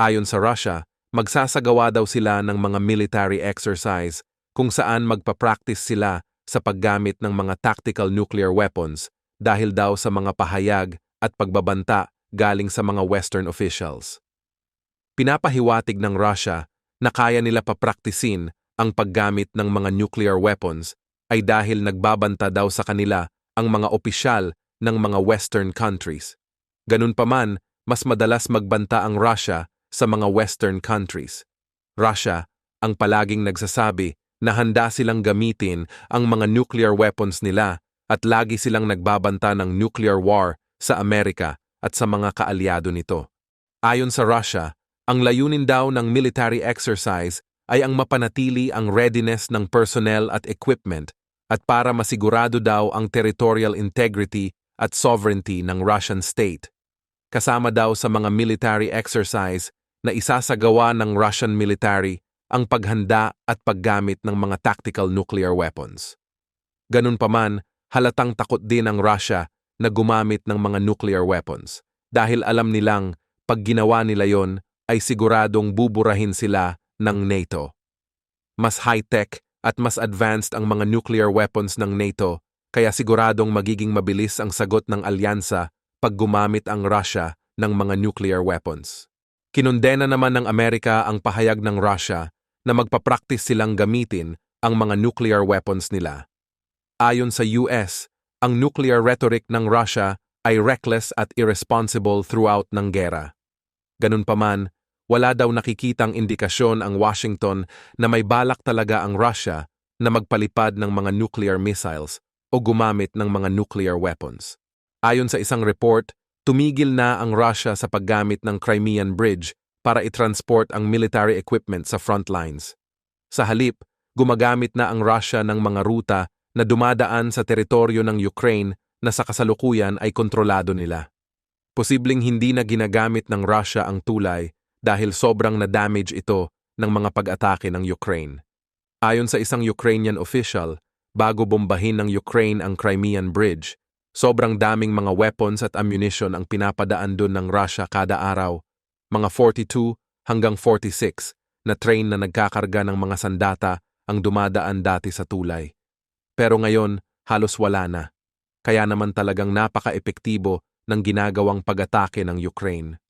Ayon sa Russia, magsasagawa daw sila ng mga military exercise kung saan magpa-practice sila sa paggamit ng mga tactical nuclear weapons dahil daw sa mga pahayag at pagbabanta galing sa mga Western officials. Pinapahiwatig ng Russia na kaya nila papraktisin ang paggamit ng mga nuclear weapons ay dahil nagbabanta daw sa kanila ang mga opisyal ng mga Western countries. Ganun pa man, mas madalas magbanta ang Russia sa mga Western countries. Russia ang palaging nagsasabi na handa silang gamitin ang mga nuclear weapons nila at lagi silang nagbabanta ng nuclear war sa Amerika at sa mga kaalyado nito. Ayon sa Russia, ang layunin daw ng military exercise ay ang mapanatili ang readiness ng personnel at equipment at para masigurado daw ang territorial integrity at sovereignty ng Russian state. Kasama daw sa mga military exercise na isasagawa ng Russian military ang paghanda at paggamit ng mga tactical nuclear weapons. Ganun pa man, halatang takot din ang Russia na gumamit ng mga nuclear weapons dahil alam nilang pag ginawa nila yon ay siguradong buburahin sila ng NATO. Mas high-tech at mas advanced ang mga nuclear weapons ng NATO kaya siguradong magiging mabilis ang sagot ng alyansa pag gumamit ang Russia ng mga nuclear weapons. Kinundena naman ng Amerika ang pahayag ng Russia na magpapractice silang gamitin ang mga nuclear weapons nila. Ayon sa US, ang nuclear rhetoric ng Russia ay reckless at irresponsible throughout ng gera. Ganun pa man, wala daw nakikitang indikasyon ang Washington na may balak talaga ang Russia na magpalipad ng mga nuclear missiles o gumamit ng mga nuclear weapons. Ayon sa isang report, tumigil na ang Russia sa paggamit ng Crimean Bridge para i-transport ang military equipment sa front lines. Sa halip, gumagamit na ang Russia ng mga ruta na dumadaan sa teritoryo ng Ukraine na sa kasalukuyan ay kontrolado nila. Posibleng hindi na ginagamit ng Russia ang tulay dahil sobrang na-damage ito ng mga pag-atake ng Ukraine. Ayon sa isang Ukrainian official, bago bombahin ng Ukraine ang Crimean Bridge, sobrang daming mga weapons at ammunition ang pinapadaan doon ng Russia kada araw mga 42 hanggang 46 na train na nagkakarga ng mga sandata ang dumadaan dati sa tulay. Pero ngayon, halos wala na. Kaya naman talagang napaka-epektibo ng ginagawang pag-atake ng Ukraine.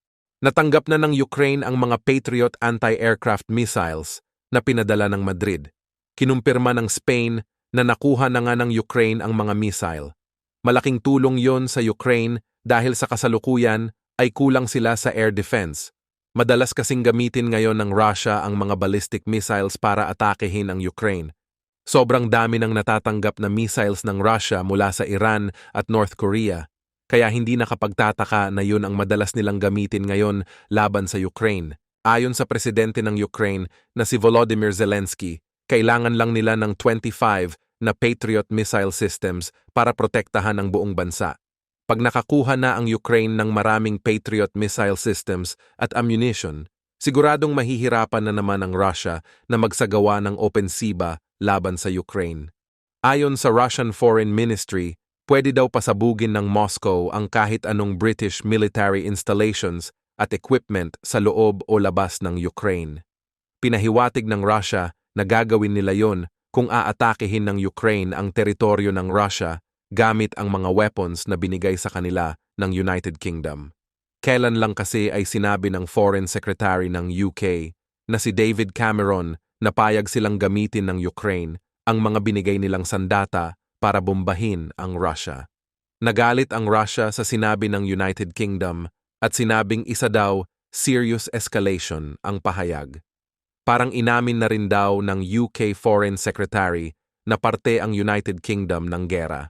Natanggap na ng Ukraine ang mga Patriot anti-aircraft missiles na pinadala ng Madrid. Kinumpirma ng Spain na nakuha na nga ng Ukraine ang mga missile. Malaking tulong yon sa Ukraine dahil sa kasalukuyan ay kulang sila sa air defense. Madalas kasing gamitin ngayon ng Russia ang mga ballistic missiles para atakehin ang Ukraine. Sobrang dami ng natatanggap na missiles ng Russia mula sa Iran at North Korea, kaya hindi nakapagtataka na yun ang madalas nilang gamitin ngayon laban sa Ukraine. Ayon sa presidente ng Ukraine na si Volodymyr Zelensky, kailangan lang nila ng 25 na Patriot missile systems para protektahan ang buong bansa. Pag nakakuha na ang Ukraine ng maraming Patriot missile systems at ammunition, siguradong mahihirapan na naman ang Russia na magsagawa ng opensiba laban sa Ukraine. Ayon sa Russian Foreign Ministry, pwede daw pasabugin ng Moscow ang kahit anong British military installations at equipment sa loob o labas ng Ukraine. Pinahiwatig ng Russia na gagawin nila yon kung aatakehin ng Ukraine ang teritoryo ng Russia gamit ang mga weapons na binigay sa kanila ng United Kingdom. Kailan lang kasi ay sinabi ng Foreign Secretary ng UK na si David Cameron na payag silang gamitin ng Ukraine ang mga binigay nilang sandata para bombahin ang Russia. Nagalit ang Russia sa sinabi ng United Kingdom at sinabing isa daw serious escalation ang pahayag. Parang inamin na rin daw ng UK Foreign Secretary na parte ang United Kingdom ng gera.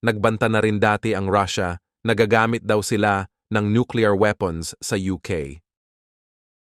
Nagbanta na rin dati ang Russia na gagamit daw sila ng nuclear weapons sa UK.